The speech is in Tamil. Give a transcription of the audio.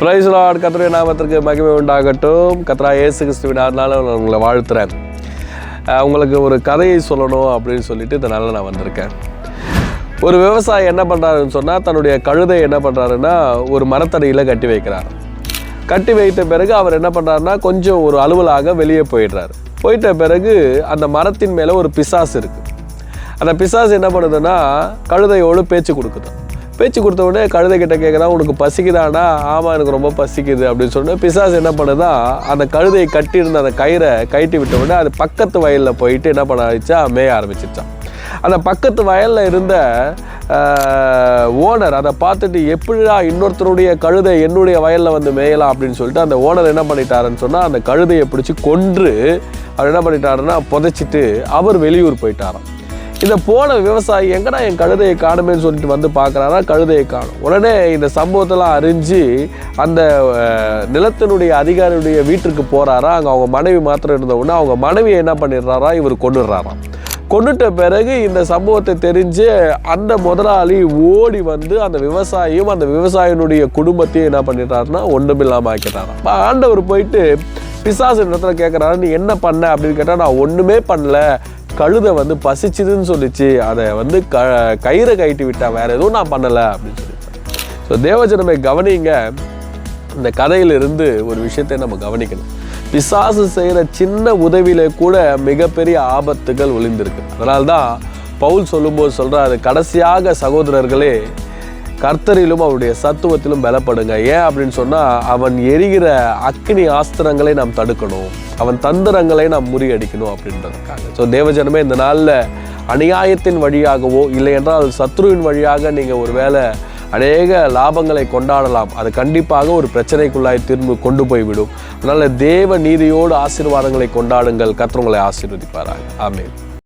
பிரைஸ் லார்ட் கர்த்தருடைய நாமத்திற்கு மகிமை உண்டாகட்டும். கத்ரா ஏசு கிறிஸ்துவின் அதனால உங்களை வாழ்த்துறேன். உங்களுக்கு ஒரு கதையை சொல்லணும் அப்படின்னு சொல்லிட்டு இதனால் நான் வந்திருக்கேன். ஒரு விவசாயி என்ன பண்ணுறாருன்னு சொன்னால் தன்னுடைய கழுதை என்ன பண்ணுறாருன்னா ஒரு மரத்தடியில் கட்டி வைக்கிறார். கட்டி வைத்த பிறகு அவர் என்ன பண்ணுறாருன்னா கொஞ்சம் ஒரு அலுவலாக வெளியே போயிடுறாரு. போயிட்ட பிறகு அந்த மரத்தின் மேலே ஒரு பிசாசு இருக்குது அந்த பிசாசு என்ன பண்ணுதுன்னா கழுதையோடு பேச்சு கொடுக்குது. பேச்சு கொடுத்த உடனே கழுதை கிட்ட கேட்குறா உனக்கு பசிக்குதானா ஆமாம் எனக்கு ரொம்ப பசிக்குது. அப்படின்னு சொல்லிட்டு பிசாஸ் என்ன பண்ணுதா அந்த கழுதையை கட்டியிருந்த அந்த கயிறை கட்டி விட்ட உடனே அது பக்கத்து வயலில் போயிட்டு என்ன பண்ண ஆரம்பிச்சா மேய ஆரம்பிச்சிருச்சான் அந்த பக்கத்து வயலில் இருந்த ஓனர் அதை பார்த்துட்டு எப்படிடா இன்னொருத்தருடைய கழுதை என்னுடைய வயலில் வந்து மேயலாம்? அப்படின்னு சொல்லிட்டு அந்த ஓனர் என்ன பண்ணிட்டாருன்னு சொன்னால் அந்த கழுதையை பிடிச்சி கொன்று அவர் என்ன பண்ணிட்டாருன்னா புதைச்சிட்டு அவர் வெளியூர் போயிட்டாராம். இந்த போன விவசாயி எங்கடா என் கழுதையை காணுமேன்னு சொல்லிட்டு வந்து பார்க்குறாரா? கழுதையை காணும். உடனே இந்த சம்பவத்தெல்லாம் அறிஞ்சு அந்த நிலத்தினுடைய அதிகாரியுடைய வீட்டுக்கு போகிறாரா அங்கே அவங்க மனைவி மாத்திரம் இருந்த உடனே அவங்க மனைவியை என்ன பண்ணிடுறாரா? இவர் கொண்டுடுறாராம் கொண்டுட்ட பிறகு இந்த சம்பவத்தை தெரிஞ்சு அந்த முதலாளி ஓடி வந்து அந்த விவசாயியும் அந்த விவசாயினுடைய குடும்பத்தையும் என்ன பண்ணிடுறாருன்னா ஒன்றுமில்லாமல் ஆக்கிட்டாராம் ஆண்டவர் போயிட்டு பிசாசு இடத்துல கேட்குறாரு நீ என்ன பண்ண அப்படின்னு கேட்டால் நான் ஒன்றுமே பண்ணல. கழுதை வந்து பசிச்சுதுன்னு சொல்லிச்சு. அதை வந்து க கயிறை கட்டி விட்டா வேற எதுவும் நான் பண்ணலை அப்படின்னு சொல்லி ஸோ தேவஜனமை கவனிங்க. இந்த கதையிலிருந்து ஒரு விஷயத்தை நம்ம கவனிக்கணும். பிசாசு செய்கிற சின்ன உதவியில கூட மிகப்பெரிய ஆபத்துகள் ஒளிந்திருக்கு. அதனால்தான் பவுல் சொல்லும்போது சொல்றாரு கடைசியாக சகோதரர்களே கர்த்தரிலும் அவருடைய சத்துவத்திலும் பலப்படுங்க. ஏன் அப்படின்னு சொன்னா அவன் எரிகிற அக்னி ஆஸ்திரங்களை நாம் தடுக்கணும். அவன் தந்திரங்களை நாம் முறியடிக்கணும் அப்படின்றதுக்காக. ஸோ தேவஜனமே இந்த நாளில் அநியாயத்தின் வழியாகவோ இல்லை என்றால் சத்ருவின் வழியாக நீங்கள் ஒரு வேளை அநேக லாபங்களை கொண்டாடலாம். அது கண்டிப்பாக ஒரு பிரச்சனைக்குள்ளாய் திரும்ப கொண்டு போய்விடும். அதனால தேவ நீதியோடு ஆசீர்வாதங்களை கொண்டாடுங்கள். கத்திரங்களை உங்களை ஆசீர்வதிப்பாராங்க